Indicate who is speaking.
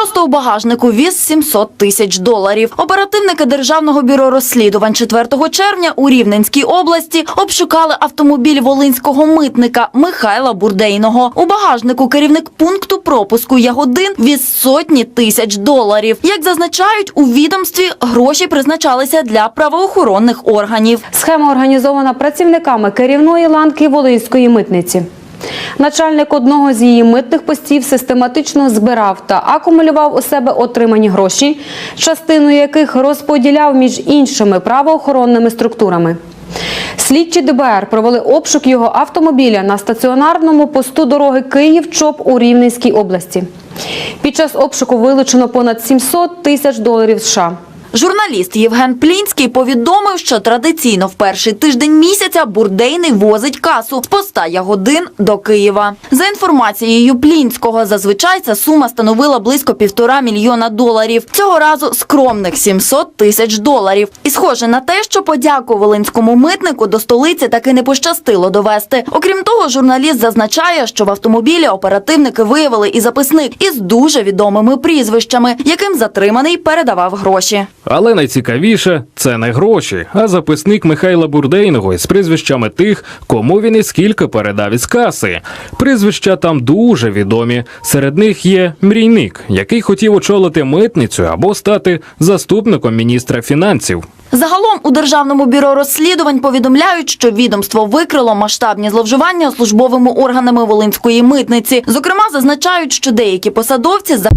Speaker 1: Просто у багажнику віз 700 тисяч доларів. Оперативники Державного бюро розслідувань 4 червня у Рівненській області обшукали автомобіль волинського митника Михайла Бурдейного. У багажнику керівник пункту пропуску Ягодин віз сотні тисяч доларів. Як зазначають у відомстві, гроші призначалися для правоохоронних органів.
Speaker 2: Схема організована працівниками керівної ланки Волинської митниці. Начальник одного з її митних постів систематично збирав та акумулював у себе отримані гроші, частину яких розподіляв між іншими правоохоронними структурами. Слідчі ДБР провели обшук його автомобіля на стаціонарному посту дороги Київ-Чоп у Рівненській області. Під час обшуку вилучено понад 700 тисяч доларів США.
Speaker 1: Журналіст Євген Плінський повідомив, що традиційно в перший тиждень місяця Бурдейний возить касу з поста Ягодин до Києва. За інформацією Плінського, зазвичай ця сума становила близько півтора мільйона доларів. Цього разу скромних 700 тисяч доларів. І схоже на те, що подяку волинському митнику до столиці таки не пощастило довести. Окрім того, журналіст зазначає, що в автомобілі оперативники виявили і записник із дуже відомими прізвищами, яким затриманий передавав гроші.
Speaker 3: Але найцікавіше це не гроші, а записник Михайла Бурдейного із прізвищами тих, кому він і скільки передав із каси. Прізвища там дуже відомі. Серед них є мрійник, який хотів очолити митницю або стати заступником міністра фінансів.
Speaker 1: Загалом у Державному бюро розслідувань повідомляють, що відомство викрило масштабні зловживання службовими органами Волинської митниці. Зокрема, зазначають, що деякі посадовці за